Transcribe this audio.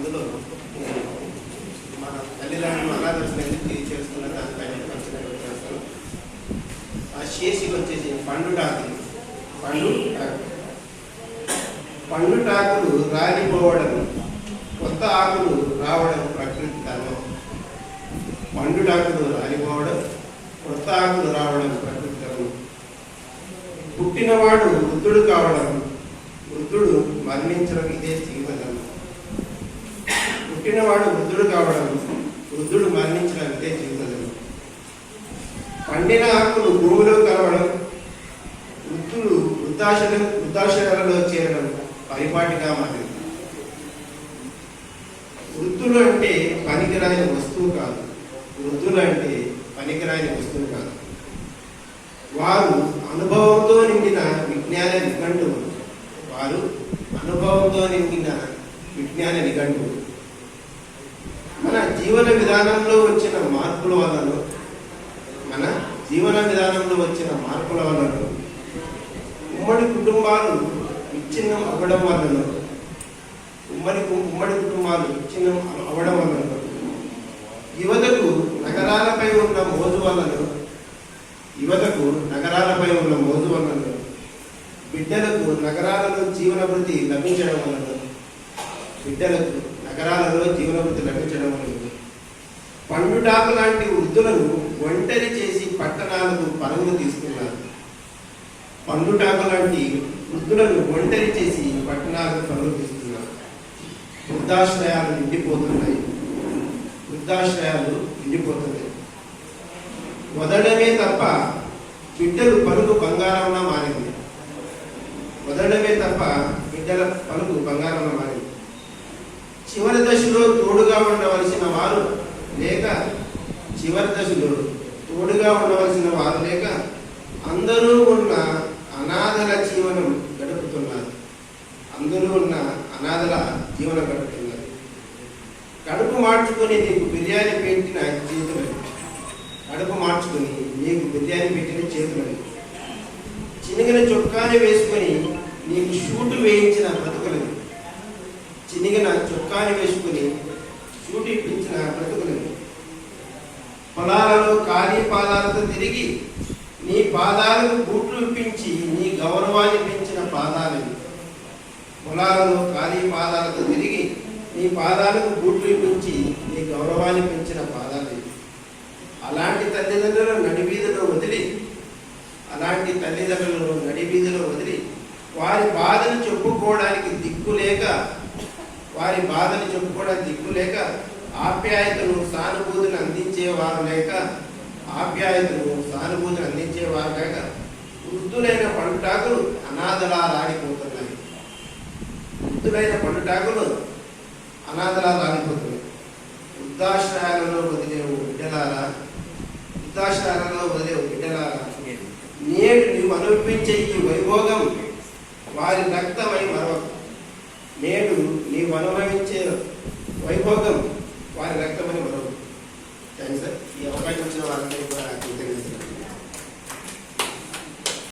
అందులో మన తల్లిదండ్రులు అనాథర్శనం చేస్తున్న దానిపైన కొంచెం చేస్తాను ఆ చేసి వచ్చేసి పండు టాకులు పండు టాకులు పండు టాకులు రాలిపోవడం కొత్త ఆకులు రావడం ప్రకృతి ధర్మం పండు టాకులు రాలిపోవడం కొత్త ఆకులు రావడం ప్రకృతి ధర్మం పుట్టినవాడు వృద్ధుడు కావడం వృద్ధుడు మరణించడం ఇదే స్థితి వాడు వృద్ధుడు కావడం వృద్ధుడు మరణించడం ఇదే జీవిత. పండిన ఆకులు భూమిలో కలవడం వృద్ధులు వృద్ధాశల వృద్ధాశయాలలో చేరడం పరిపాటిగా మారింది. వృద్ధులు అంటే పనికిరాని వస్తువు కాదు. వృద్ధులు అంటే పనికిరాని వస్తువు కాదు. వారు అనుభవంతో నిండిన విజ్ఞాన నిఘంటువులు. వారు అనుభవంతో నిండిన విజ్ఞాన నిఘంటువులు. జీవన విధానంలో వచ్చిన మార్పుల వలన మన జీవన విధానంలో వచ్చిన మార్పుల వలన ఉమ్మడి కుటుంబాలు విచ్ఛిన్నం అవ్వడం వలన ఉమ్మడి కు- ఉమ్మడి కుటుంబాలు విచ్ఛిన్నం అవ్వడం వలన యువతకు నగరాలపై ఉన్న మోజు వలన యువతకు నగరాలపై ఉన్న మోజు వలన బిడ్డలకు నగరాలలో జీవనభృతి లభించడం వలన బిడ్డలకు నగరాలలో జీవనభృతి లభించడం వలన పండుటాప లాంటి వృద్ధులను ఒంటరి చేసి పట్టణాలకు పరుగులు తీసుకున్నారు. పండుటాకు లాంటి వృద్ధులను ఒంటరి చేసి పట్టణాలకు పరుగులు తీస్తున్నారు వృద్ధాశ్రయాలు నిండిపోతున్నాయి. వృద్ధాశ్రయాలు నిండిపోతున్నాయి. వదలడమే తప్ప బిడ్డలు పలుకు బంగారంలో మారింది. వదలడమే తప్ప బిడ్డల పలుకు బంగారంలో మారింది. చివరి దశలో తోడుగా ఉండవలసిన వారు లేక చివరి దశలో తోడుగా ఉండవలసిన వారు లేక అందరూ ఉన్న అనాథల జీవనం గడుపుతున్నారు. అందరూ ఉన్న అనాథల జీవనం గడుపుతున్నారు. కడుపు మార్చుకొని నీకు బిర్యానీ పెట్టిన చేతులు. కడుపు మార్చుకొని నీకు బిర్యానీ పెట్టిన చేతులని చినిగిన చొక్కాని వేసుకొని నీకు షూటు వేయించిన బ్రతుకులని చినిగిన చొక్కాని వేసుకుని షూటు బ్రతుకులను పొలాలలో ఖాళీ పాదాలతో తిరిగి నీ పాదాలకు బూట్లు ఇప్పించి నీ గౌరవాన్ని పెంచిన పాదాలని పొలాలలో ఖాళీ పాదాలతో తిరిగి నీ పాదాలకు బూట్లు ఇప్పించి నీ గౌరవాన్ని పెంచిన పాదాలని అలాంటి తల్లిదండ్రులను నడివీధిలో వదిలి అలాంటి తల్లిదండ్రులను నడివీధిలో వదిలి వారి బాధను చెప్పుకోవడానికి దిక్కు లేక వారి బాధను చెప్పుకోవడానికి దిక్కు లేక ఆప్యాయతను సానుభూతిని అందించేవారు లేక ఆప్యాయతను సానుభూతిని అందించేవారు లేక వృద్ధులైన పండుటాకులు అనాథలా రాడిపోతున్నాయి వృద్ధులైన పండుటాకులు అనాథలా రాడిపోతున్నాయి వృద్ధాశ్రయాలలో వదిలే బిడ్డలారా వృద్ధాశ్రయాలలో వదిలే బిడ్డలారా నేడు నీవు అనుభవించే ఈ వైభోగం వారి రక్తమై మరో అనుభవించే వైభోగం.